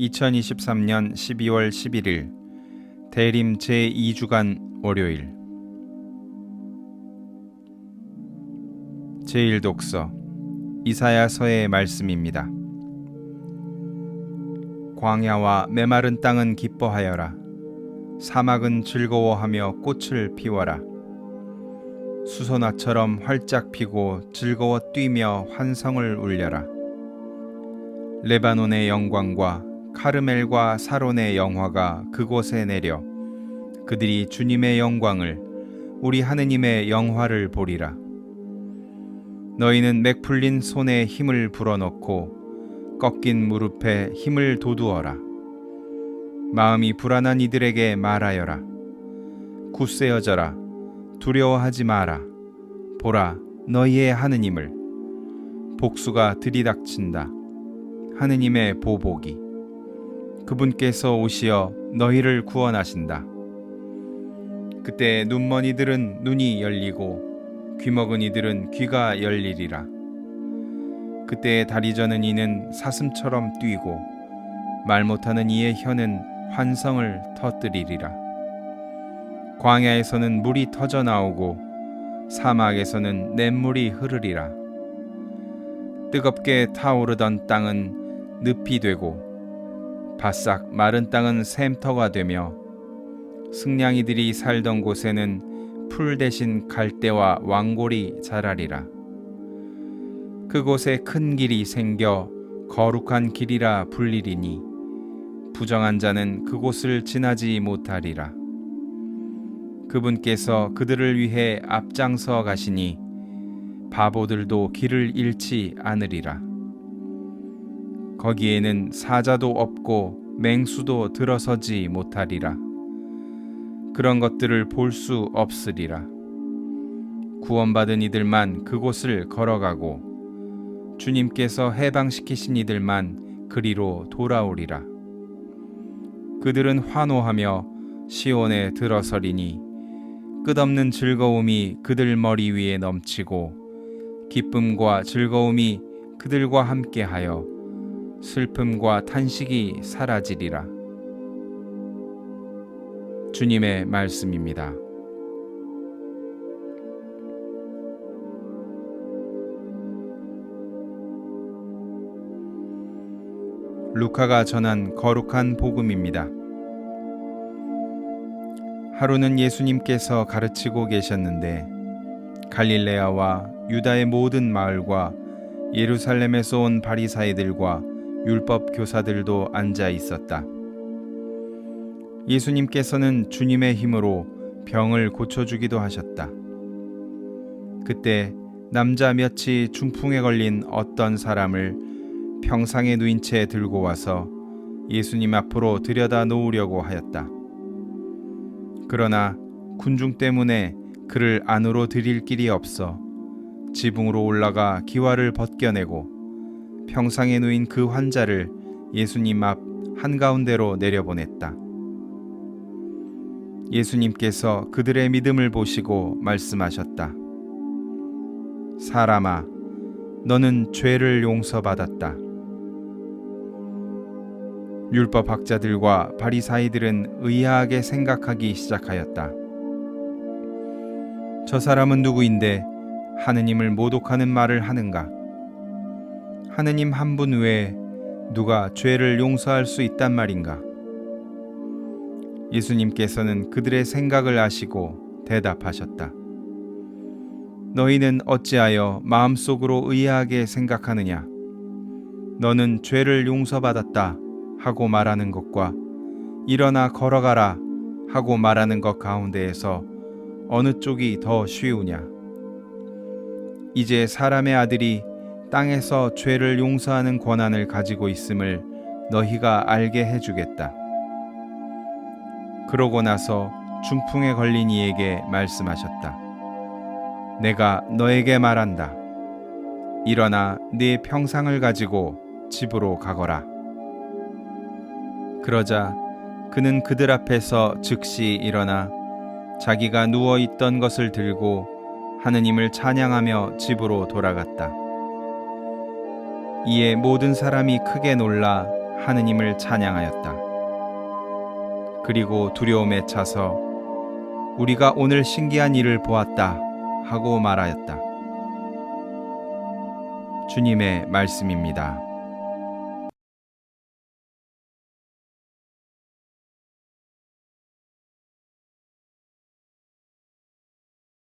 2023년 12월 11일 대림 제2주간 월요일 제1독서 이사야서의 말씀입니다. 광야와 메마른 땅은 기뻐하여라. 사막은 즐거워하며 꽃을 피워라. 수소나처럼 활짝 피고 즐거워 뛰며 환성을 울려라. 레바논의 영광과 카르멜과 사론의 영화가 그곳에 내려 그들이 주님의 영광을 우리 하느님의 영화를 보리라. 너희는 맥풀린 손에 힘을 불어넣고 꺾인 무릎에 힘을 돋우어라. 마음이 불안한 이들에게 말하여라. 굳세어져라. 두려워하지 마라. 보라, 너희의 하느님을. 복수가 들이닥친다. 하느님의 보복이. 그분께서 오시어 너희를 구원하신다. 그때 눈먼 이들은 눈이 열리고 귀먹은 이들은 귀가 열리리라. 그때 다리 저는 이는 사슴처럼 뛰고 말 못하는 이의 혀는 환성을 터뜨리리라. 광야에서는 물이 터져 나오고 사막에서는 냇물이 흐르리라. 뜨겁게 타오르던 땅은 늪이 되고 바싹 마른 땅은 샘터가 되며 승냥이들이 살던 곳에는 풀 대신 갈대와 왕골이 자라리라. 그곳에 큰 길이 생겨 거룩한 길이라 불리리니 부정한 자는 그곳을 지나지 못하리라. 그분께서 그들을 위해 앞장서 가시니 바보들도 길을 잃지 않으리라. 거기에는 사자도 없고 맹수도 들어서지 못하리라. 그런 것들을 볼 수 없으리라. 구원받은 이들만 그곳을 걸어가고 주님께서 해방시키신 이들만 그리로 돌아오리라. 그들은 환호하며 시온에 들어서리니 끝없는 즐거움이 그들 머리 위에 넘치고 기쁨과 즐거움이 그들과 함께하여 슬픔과 탄식이 사라지리라. 주님의 말씀입니다. 루카가 전한 거룩한 복음입니다. 하루는 예수님께서 가르치고 계셨는데 갈릴레아와 유다의 모든 마을과 예루살렘에서 온 바리사이들과 율법 교사들도 앉아 있었다. 예수님께서는 주님의 힘으로 병을 고쳐주기도 하셨다. 그때 남자 몇이 중풍에 걸린 어떤 사람을 평상에 누인 채 들고 와서 예수님 앞으로 들여다 놓으려고 하였다. 그러나 군중 때문에 그를 안으로 들일 길이 없어 지붕으로 올라가 기와를 벗겨내고 평상에 누인 그 환자를 예수님 앞 한가운데로 내려보냈다. 예수님께서 그들의 믿음을 보시고 말씀하셨다. 사람아, 너는 죄를 용서받았다. 율법 학자들과 바리사이들은 의아하게 생각하기 시작하였다. 저 사람은 누구인데 하느님을 모독하는 말을 하는가? 하느님 한 분 외에 누가 죄를 용서할 수 있단 말인가? 예수님께서는 그들의 생각을 아시고 대답하셨다. 너희는 어찌하여 마음속으로 의아하게 생각하느냐? 너는 죄를 용서받았다 하고 말하는 것과 일어나 걸어가라 하고 말하는 것 가운데에서 어느 쪽이 더 쉬우냐? 이제 사람의 아들이 땅에서 죄를 용서하는 권한을 가지고 있음을 너희가 알게 해주겠다. 그러고 나서 중풍에 걸린 이에게 말씀하셨다. 내가 너에게 말한다. 일어나 네 평상을 가지고 집으로 가거라. 그러자 그는 그들 앞에서 즉시 일어나 자기가 누워 있던 것을 들고 하느님을 찬양하며 집으로 돌아갔다. 이에 모든 사람이 크게 놀라 하느님을 찬양하였다. 그리고 두려움에 차서 우리가 오늘 신기한 일을 보았다 하고 말하였다. 주님의 말씀입니다.